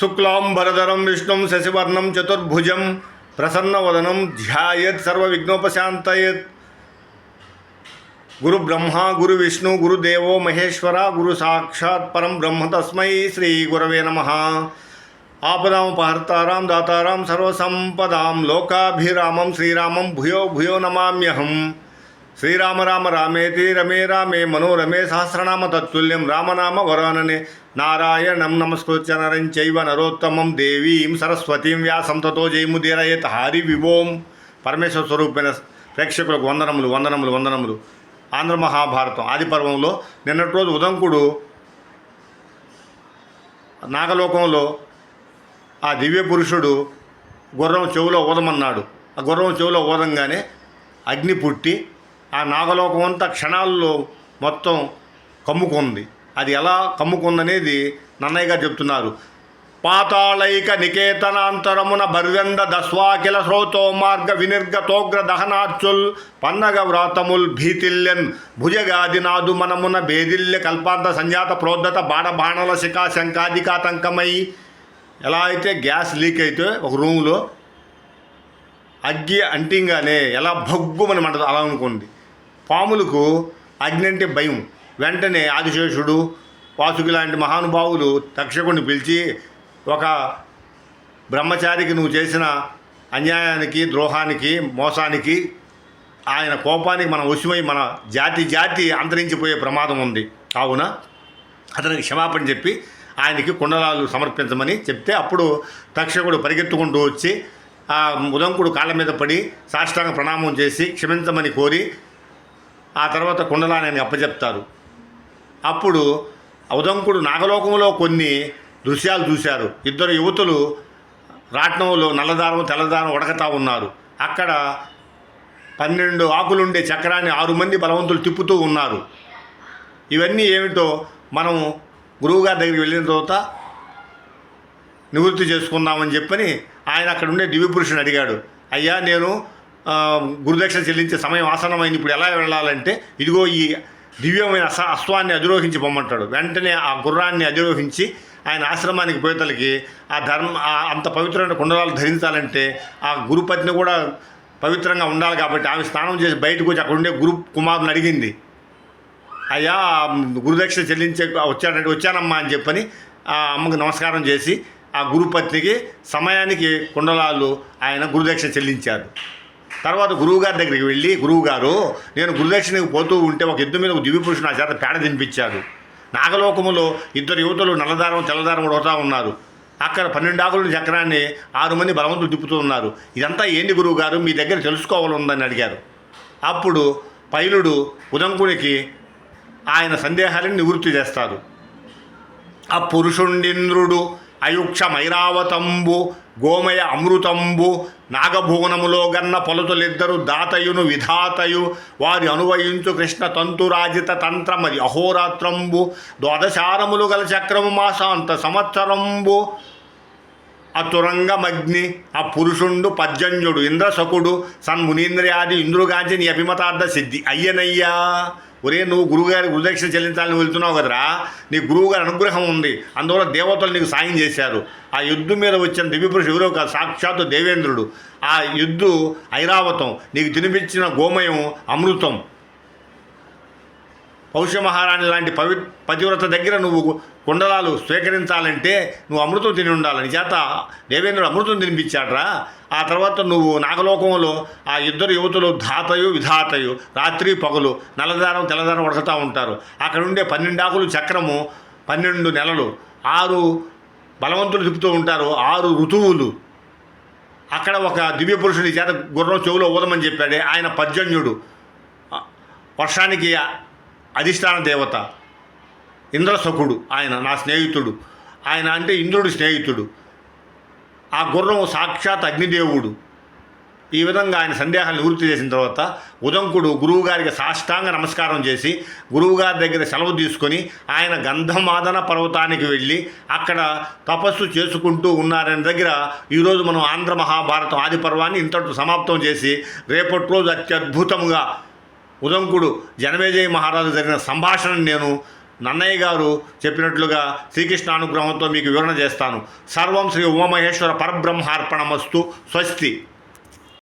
शुक्लांबरधरम विष्णु शशिवर्णम चतुर्भुज प्रसन्न वदनम ध्यात सर्वविघ्नोपशात गुरु ब्रह्मा गुरु विष्णु गुरुदेव, महेश्वरा गुरु साक्षात परम ब्रह्म तस्म श्री गुरव नम आपदापहर्ताराम दाताराम सर्वसंपदाम लोकाभिरामम श्रीरामम भूयो भूयो नमाम्यहम। శ్రీరామ రామ రామేతి రమే రామే మనోరమే సహస్రనామ తత్తుల్యం రామనామ వరాననే నారాయణం నమస్కృత్య నరం చైవ నరోత్తమం దేవీం సరస్వతీం వ్యాసం తతో జయముదీరయత్ హరి విభోం. పరమేశ్వర స్వరూపమైన ప్రేక్షకులకు వందనములు వందనములు వందనములు. ఆంధ్ర మహాభారతం ఆది పర్వంలో నిన్నటి రోజు ఉదంకుడు నాగలోకంలో ఆ దివ్య పురుషుడు గుర్రం చెవులో ఊదమన్నాడు. ఆ గుర్రం చెవులో ఊదంగానే అగ్ని పుట్టి ఆ నాగలోకం అంతా క్షణాల్లో మొత్తం కమ్ముకుంది. అది ఎలా కమ్ముకుందనేది నన్నయ్య గారు చెప్తున్నారు. పాతాళైక నికేతనాంతరమున బర్వెంద దస్వాకిల శ్రోతో మార్గ వినిర్గతోగ్ర దహనార్చుల్ పన్నగ వ్రాతముల్ భీతిల్యన్ భుజగాదినాదు మనమున భేదిల్య కల్పాంత సంజాత ప్రోద్ధత బాణబాణల శిఖా శంకాధికాతంకమై ఎలా అయితే గ్యాస్ లీక్ అయితే ఒక రూములో అగ్గి అంటింగానే ఎలా భగ్గుమని మంటదు అలా అనుకోండి పాములకు అగ్ని అంటే భయం. వెంటనే ఆదిశేషుడు వాసుకి లాంటి మహానుభావులు తక్షకుడిని పిలిచి ఒక బ్రహ్మచారికి నువ్వు చేసిన అన్యాయానికి ద్రోహానికి మోసానికి ఆయన కోపానికి మనం వశమై మన జాతి జాతి అంతరించిపోయే ప్రమాదం ఉంది. కావున అతనికి క్షమాపణ చెప్పి ఆయనకి కుండలాలు సమర్పించమని చెప్తే అప్పుడు తక్షకుడు పరిగెత్తుకుంటూ వచ్చి ఆ ఉదంకుడు కాళ్ళ మీద పడి సాష్టాంగ ప్రణామం చేసి క్షమించమని కోరి ఆ తర్వాత కుండలానని అప్పచెప్తారు అప్పుడు ఉదంకుడు నాగలోకంలో కొన్ని దృశ్యాలు చూశారు. ఇద్దరు యువతులు రాట్నంలో నల్లదారం తెల్లదారం ఉడకతా ఉన్నారు. అక్కడ పన్నెండు ఆకులుండే చక్రాన్ని ఆరు మంది బలవంతులు తిప్పుతూ ఉన్నారు. ఇవన్నీ ఏమిటో మనం గురువుగారి దగ్గరికి వెళ్ళిన తర్వాత నివృత్తి చేసుకుందామని చెప్పని ఆయన అక్కడ ఉండే దివ్య పురుషుని అడిగాడు. అయ్యా నేను గురుదక్షిణ చెల్లించే సమయం ఆసనమైంది ఇప్పుడు ఎలా వెళ్ళాలంటే ఇదిగో ఈ దివ్యమైన అస అశ్వాన్ని అధిరోహించి పొమ్మంటాడు. వెంటనే ఆ గుర్రాన్ని అధిరోహించి ఆయన ఆశ్రమానికి పోయేతలకి ఆ ధర్మ ఆ అంత పవిత్రమైన కుండలాలు ధరించాలంటే ఆ గురుపత్ని కూడా పవిత్రంగా ఉండాలి కాబట్టి ఆమె స్నానం చేసి బయటకు వచ్చి అక్కడ ఉండే గురు కుమారుని అడిగింది. అయ్యా గురుదక్షిణ చెల్లించే వచ్చాడంటే వచ్చానమ్మా అని చెప్పని ఆ అమ్మకి నమస్కారం చేసి ఆ గురుపత్నికి సమయానికి కుండలాలు ఆయన గురుదక్షిణ చెల్లించారు. తర్వాత గురువుగారి దగ్గరికి వెళ్ళి గురువుగారు నేను గురుదక్షిణకి పోతూ ఉంటే ఒక ఎద్దు మీద ఒక దివ్య పురుషుడు నా చేత పేడ తినిపించాడు నాగలోకములో ఇద్దరు యువతులు నల్లదారం తెల్లదారం కొడతా ఉన్నారు. అక్కడ పన్నెండు ఆకుల చక్రాన్ని ఆరు మంది బలవంతులు తిప్పుతూ ఉన్నారు. ఇదంతా ఏంటి గురువు గారు మీ దగ్గర తెలుసుకోవాలని ఉందని అడిగారు. అప్పుడు పైలుడు ఉదంకుడికి ఆయన సందేహాలను నివృత్తి చేస్తారు ఆ పురుషుండింద్రుడు అయుక్ష మైరావతంబు గోమయ అమృతంబు నాగభువనములో గన్న పొలతులిద్దరు దాతయును విధాతయు వారి అనువయించు కృష్ణ తంతురాజిత తంత్రమది అహోరాత్రంబు ద్వాదశారములు గల చక్రము మాసాంత సంవత్సరంబు. అతురంగమగ్ని ఆ పురుషుండు పర్జన్యుడు ఇంద్రశకుడు సన్ మునీంద్రయాది ఇంద్రుగాంచి నీ అభిమతార్థ సిద్ధి. అయ్యనయ్యా ఒరే నువ్వు గురువుగారి గురుదక్షిణ చెల్లించాలని వెళ్తున్నావు కదరా? నీ గురువుగారి అనుగ్రహం ఉంది. అందువల్ల దేవతలు నీకు సాయం చేశారు. ఆ యుద్ధం మీద వచ్చిన దివ్యపురుషుడు ఎవరో కాదు సాక్షాత్తు దేవేంద్రుడు. ఆ యుద్ధు ఐరావతం నీకు తినిపించిన గోమయం అమృతం. పౌష్యమహారాణి లాంటి పవి పతివ్రత దగ్గర నువ్వు కుండలాలు స్వీకరించాలంటే నువ్వు అమృతం తిని ఉండాలని చేత దేవేంద్రుడు అమృతం తినిపించాడరా. ఆ తర్వాత నువ్వు నాగలోకంలో ఆ ఇద్దరు యువతులు ధాతయు విధాతయు రాత్రి పగలు నల్లదారం తెల్లదారం ఉడకతా ఉంటారు. అక్కడ ఉండే పన్నెండాకులు చక్రము పన్నెండు నెలలు. ఆరు బలవంతులు తిప్పుతూ ఉంటారు. ఆరు ఋతువులు. అక్కడ ఒక దివ్య పురుషుడి చేత గుర్రం చెవులో ఊదమని చెప్పాడే. ఆయన పర్జన్యుడు వర్షానికి అధిష్టాన దేవత. ఇంద్రసకుడు ఆయన నా స్నేహితుడు. ఆయన అంటే ఇంద్రుడు స్నేహితుడు. ఆ గుర్రం సాక్షాత్ అగ్నిదేవుడు. ఈ విధంగా ఆయన సందేహాన్ని నివృత్తి చేసిన తర్వాత ఉదంకుడు గురువుగారికి సాష్టాంగ నమస్కారం చేసి గురువుగారి దగ్గర సెలవు తీసుకొని ఆయన గంధమాదన పర్వతానికి వెళ్ళి అక్కడ తపస్సు చేసుకుంటూ ఉన్నారని దగ్గర ఈరోజు మనం ఆంధ్ర మహాభారతం ఆది పర్వాన్ని ఇంతటితో సమాప్తం చేసి రేపటి రోజు అత్యద్భుతంగా ఉదంకుడు జనమేజయ మహారాజు జరిగిన సంభాషణను నేను నన్నయ్య గారు చెప్పినట్లుగా శ్రీకృష్ణ అనుగ్రహంతో మీకు వివరణ చేస్తాను. సర్వం శ్రీ ఉమామహేశ్వర పరబ్రహ్మార్పణమస్తు. స్వస్తి.